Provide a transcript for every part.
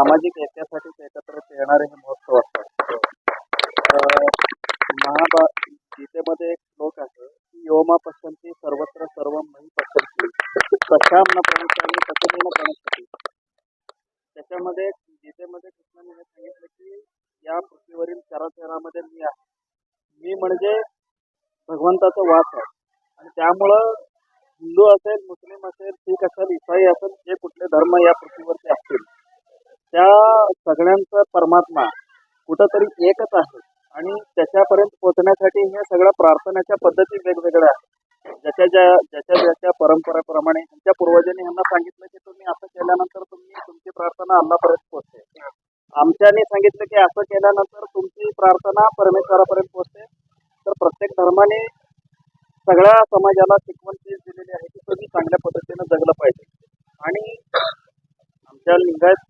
सामाजिक ऐक्यासाठीच एकत्रित येणारे हे महोत्सव असतात. महाभा गीतेमध्ये एक श्लोक आहे की योमा पश्यंती सर्वत्र सर्व मही पश्यंती कशा न प्रणितांनी न प्रणिती त्याच्यामध्ये गीतेमध्ये कृष्णाने हे सांगितलं की या पृथ्वीवरील चराचरामध्ये मी आहे. मी म्हणजे भगवंताचा वास आहे. आणि त्यामुळं हिंदू असेल मुस्लिम असेल शीख असेल इसाई असेल जे कुठले धर्म या पृथ्वीवरचे असतील त्या सगळ्यांचा परमात्मा कुठंतरी एकच आहे. आणि त्याच्यापर्यंत पोहोचण्यासाठी ह्या सगळ्या प्रार्थनाच्या पद्धती वेगवेगळ्या आहेत. ज्याच्या ज्या ज्याच्या ज्याच्या परंपरेप्रमाणे त्यांच्या पूर्वजांनी ह्यांना सांगितलं की तुम्ही असं केल्यानंतर तुम्ही तुमची प्रार्थना अल्लापर्यंत पोहोचते. आमच्याने सांगितलं की असं केल्यानंतर तुमची प्रार्थना परमेश्वरापर्यंत पोहोचते. तर प्रत्येक धर्माने सगळ्या समाजाला शिकवण तीच दिलेली आहे की तुम्ही चांगल्या पद्धतीनं जगलं पाहिजे. आणि आमच्या लिंगायत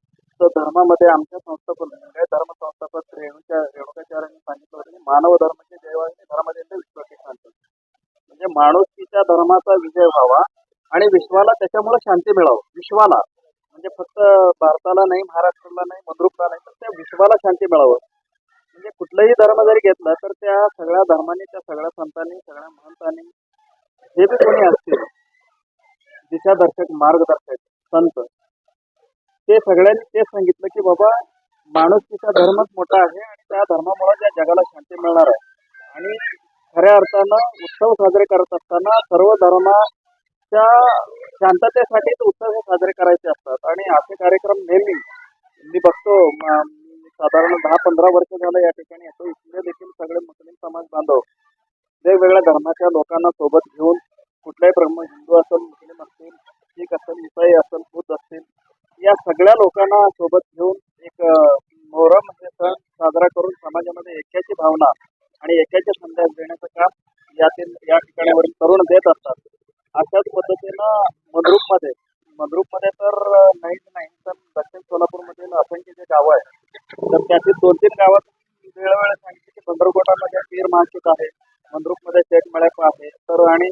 धर्मामध्ये आमच्या संस्थापन लिंगायत धर्म संस्थापक रेणुच्या रेणुकाचार्यांनी सांगितलं होतं की मानव धर्माचे देवाने धर्मदेव विश्वासी सांगतात म्हणजे माणुसकीच्या धर्माचा विजय व्हावा आणि विश्वाला त्याच्यामुळे शांती मिळावं. विश्वाला. म्हणजे फक्त भारताला नाही महाराष्ट्राला नाही मद्रुपला नाही तर त्या विश्वाला शांती मिळावं. म्हणजे कुठलाही धर्म जरी घेतला तर त्या सगळ्या धर्माने त्या सगळ्या संतांनी सगळ्या महंतांनी जे बी कोणी असतील दिशादर्शक मार्गदर्शक संत ते सगळ्यांनी तेच सांगितलं की बाबा माणुसकीचा धर्मच मोठा आहे आणि त्या धर्मामुळे त्या जगाला शांती मिळणार आहे. आणि खऱ्या अर्थानं उत्सव साजरे करत असताना सर्व धर्माच्या शांततेसाठी उत्सव साजरे करायचे असतात. आणि असे कार्यक्रम नेहमी मी बघतो मी साधारण दहा पंधरा वर्ष झालं या ठिकाणी. असं इथले देखील सगळे मुस्लिम समाज बांधव वेगवेगळ्या धर्माच्या लोकांना सोबत घेऊन कुठल्याही ब्रह्म हिंदू असेल मुस्लिम असतील शीख असेल इसाई असेल बुद्ध असतील या सगळ्या लोकांना सोबत घेऊन एक मोहरम हे म्हणजे सण साजरा करून समाजामध्ये ऐक्याची भावना आणि ऐक्याचे संदेश देण्याचं काम यातील या ठिकाणावरील तरुण देत असतात. अशाच पद्धतीनं मंद्रुपमध्ये मंद्रुपमध्ये तर नाहीच नाही तर दक्षिण सोलापूरमधील असंख्य जे गावं आहेत तर त्यातील दोन तीन गावात वेळोवेळी सांगितले की पंढरपूरमध्ये पीर मासिक आहे मंद्रुपमध्ये शेठ मळ्याप आहे तर आणि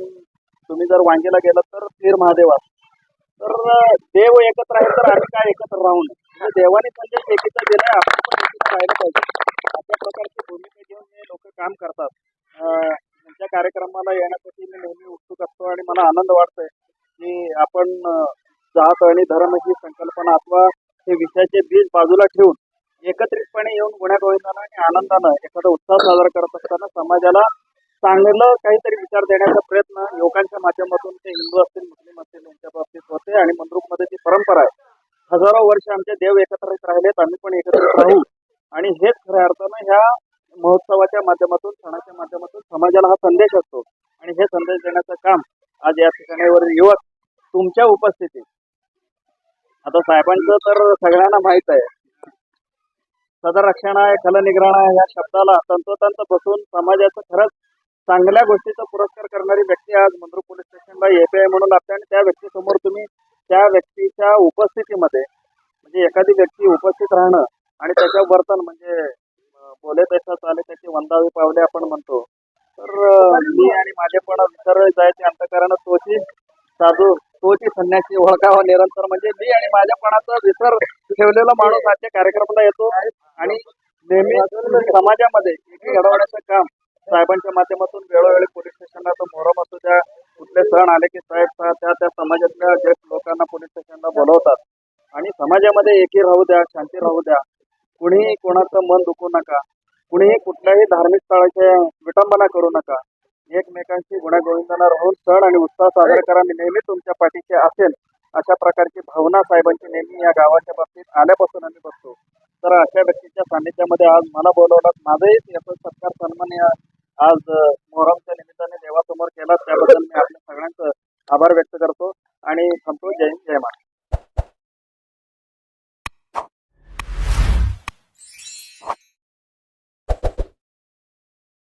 तुम्ही जर वांगीला गेलात तर पीर महादेव आहे. तर देव एकत्र आहे तर एकत्र राहून. देवाने संदेश एकीचा दिलाय आपण पण एकीचं राहिलं पाहिजे. अशा प्रकारची भूमिका घेऊन हे लोक काम करतात. त्यांच्या कार्यक्रमाला येण्यासाठी मी नेहमी उत्सुक असतो आणि मला आनंद वाटतोय की आपण जात आणि धर्म ही संकल्पना अथवा हे विषयाचे बीज बाजूला ठेवून एकत्रितपणे येऊन गुण्यागोविंदानं आणि आनंदानं एखादा उत्साह साजरा करत असताना समाजाला चांगलं काहीतरी विचार देण्याचा प्रयत्न युवकांच्या माध्यमातून ते हिंदू असतील मुस्लिम असतील यांच्या बाबतीत होते. आणि मंद्रुकमध्ये ती परंपरा आहे हजारो वर्ष आमचे देव एकत्रित राहिलेत आम्ही पण एकत्रित राहू. आणि हेच खऱ्या अर्थानं ह्या महोत्सवाच्या माध्यमातून सणाच्या माध्यमातून समाजाला हा संदेश असतो. आणि हे संदेश देण्याचं काम आज या ठिकाणीवर युवक तुमच्या उपस्थितीत. आता साहेबांचं तर सगळ्यांना माहीत आहे. सदरक्षणाय आहे या शब्दाला तंतोतंत बसून समाजाचं खरंच चांगल्या गोष्टीचा पुरस्कार करणारी व्यक्ती आज मंद्रू पोलीस स्टेशनला एपीआय म्हणून लागते आणि त्या व्यक्तीसमोर तुम्ही त्या व्यक्तीच्या उपस्थितीमध्ये म्हणजे एखादी व्यक्ती उपस्थित राहणं आणि त्याचं वर्तन म्हणजे बोले तसा चाले त्याची वंदावी पावले आपण म्हणतो. तर मी आणि माझे पण विसर जायचे अंतकरण तोची साधू तोची संन्यासी ओळखावा निरंतर. म्हणजे मी आणि माझ्यापणाचा विसर ठेवलेला माणूस आजच्या कार्यक्रमाला येतो. आणि नेहमी समाजामध्ये घडवण्याचं काम साहेबांच्या माध्यमातून वेळोवेळी पोलीस स्टेशनला तो मोहरम असू द्या. कुठले सण आले की साहेब त्या त्या समाजातल्या ज्येष्ठ लोकांना पोलीस स्टेशनला बोलवतात. समाजामध्ये एकी राहू द्या शांती राहू द्या. कुणीही कोणाचं मन दुखू नका. कुणीही कुठल्याही धार्मिक स्थळाच्या विटंबना करू नका. एकमेकांशी गुण्यागोविंदानं राहून सण आणि उत्साह साजरा करा. मी नेहमी तुमच्या पाठीशी असेल अशा प्रकारची भावना साहेबांची नेहमी या गावाच्या बाबतीत आल्यापासून आम्ही बघतो. तर अशा व्यक्तीच्या सान्निध्यामध्ये आज मला बोलवलं माझंही याचा सत्कार सन्मान या आज मोहरमच्या निमित्ताने देवासमोर केला त्याबद्दल मी आपल्या सगळ्यांचं आभार व्यक्त करतो. आणि थांबतो जय हिंद जय महाराज